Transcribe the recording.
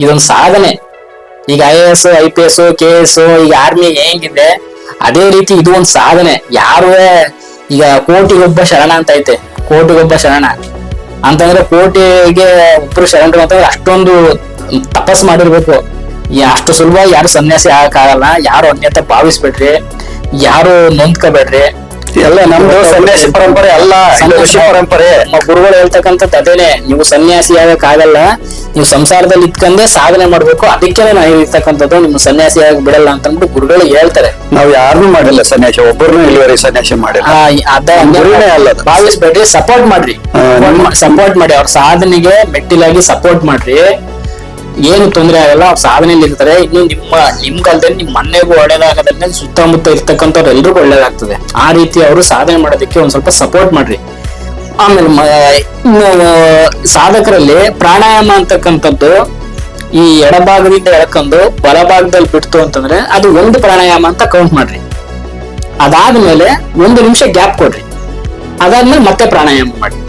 ಇದೊಂದು ಸಾಧನೆ. ಈಗ I A S I P S K S ಈಗ ಆರ್ಮಿ ಹೆಂಗಿದೆ? ಅದೇ ರೀತಿ ಇದು ಒಂದು ಸಾಧನೆ. ಯಾರು ಈಗ ಕೋಟಿಗೊಬ್ಬ ಶರಣ ಅಂತ ಐತೆ. ಕೋಟಿಗೊಬ್ಬ ಶರಣ. ಅಂತಂದ್ರೆ ಕೋಟಿಗೆ ಒಬ್ರು ಶರಣರು ಅಂತಂದ್ರೆ ಅಷ್ಟೊಂದು ತಪಸ್ ಮಾಡಿರ್ಬೇಕು. ಅಷ್ಟು ಸುಲಭ ಯಾರು ಸನ್ಯಾಸಿ ಆಗಕ್ಕಾಗಲ್ಲ. ಯಾರು ಅನ್ಯತ ಭಾವಿಸ್ಬೇಡ್ರಿ. ಯಾರು ನೊಂದ್ಕೋಬೇಡ್ರಿ. ಎಲ್ಲ ನಮ್ದು ಸನ್ಯಾಸಿ ಪರಂಪರೆ ಅಲ್ಲ ಸನ್ಯಾಸಿ ಋಷಿ ಪರಂಪರೆ. ಗುರುಗಳು ಹೇಳ್ತಕ್ಕಂಥದ್ದು ಅದೇನೆ ನೀವು ಸನ್ಯಾಸಿ ಆಗಕ್ಕಾಗಲ್ಲ ನೀವು ಸಂಸಾರದಲ್ಲಿ ಇಟ್ಕೊಂಡೇ ಸಾಧನೆ ಮಾಡ್ಬೇಕು ಅದಕ್ಕೆ ನಾವು ಇರ್ತಕ್ಕಂಥದ್ದು ನಿಮ್ಮ ಸನ್ಯಾಸಿ ಆಗಿ ಬಿಡಲ್ಲ ಅಂತ ಅಂದ್ಬಿಟ್ಟು ಗುರುಗಳು ಹೇಳ್ತಾರೆ. ನಾವು ಯಾರನ್ನೂ ಮಾಡಿಲ್ಲ ಸನ್ಯಾಸಿ ಒಬ್ಬರನ್ನೂ ಇಲ್ಲಿವರೆ ಸನ್ಯಾಸಿ ಮಾಡಿಲ್ಲ. ಆ, ಅದ ಗುರುನೇ ಅಲ್ಲ ಅದು. ಭಾವಿಸ್ಬೇಡ್ರಿ ಸಪೋರ್ಟ್ ಮಾಡ್ರಿ. ಸಪೋರ್ಟ್ ಮಾಡಿ ಅವ್ರ ಸಾಧನೆಗೆ ಮೆಟ್ಟಿಲಾಗಿ ಸಪೋರ್ಟ್ ಮಾಡ್ರಿ. ಏನು ತೊಂದರೆ ಆಗಲ್ಲ, ಅವ್ರು ಸಾಧನೆಯಲ್ಲಿ ಇರ್ತಾರೆ. ಇನ್ನು ನಿಮ್ಮ ನಿಮ್ ಕಾಲದಲ್ಲಿ ನಿಮ್ ಮನೆಗೂ ಒಳ್ಳೇದಾಗದಲ್ಲೇ ಸುತ್ತಮುತ್ತ ಇರ್ತಕ್ಕಂಥವ್ರು ಎಲ್ರಿಗೂ ಒಳ್ಳೇದಾಗ್ತದೆ. ಆ ರೀತಿ ಅವರು ಸಾಧನೆ ಮಾಡೋದಕ್ಕೆ ಒಂದ್ ಸ್ವಲ್ಪ ಸಪೋರ್ಟ್ ಮಾಡ್ರಿ. ಆಮೇಲೆ ಸಾಧಕರಲ್ಲಿ ಪ್ರಾಣಾಯಾಮ ಅಂತಕ್ಕಂಥದ್ದು ಈ ಎಡಭಾಗದಿಂದ ಎಳ್ಕೊಂಡು ಬಲಭಾಗದಲ್ಲಿ ಬಿಡ್ತು ಅಂತಂದ್ರೆ ಅದು ಒಂದು ಪ್ರಾಣಾಯಾಮ ಅಂತ ಕೌಂಟ್ ಮಾಡ್ರಿ. ಅದಾದ್ಮೇಲೆ ಒಂದು ನಿಮಿಷ ಗ್ಯಾಪ್ ಕೊಡ್ರಿ. ಅದಾದ್ಮೇಲೆ ಮತ್ತೆ ಪ್ರಾಣಾಯಾಮ ಮಾಡಿ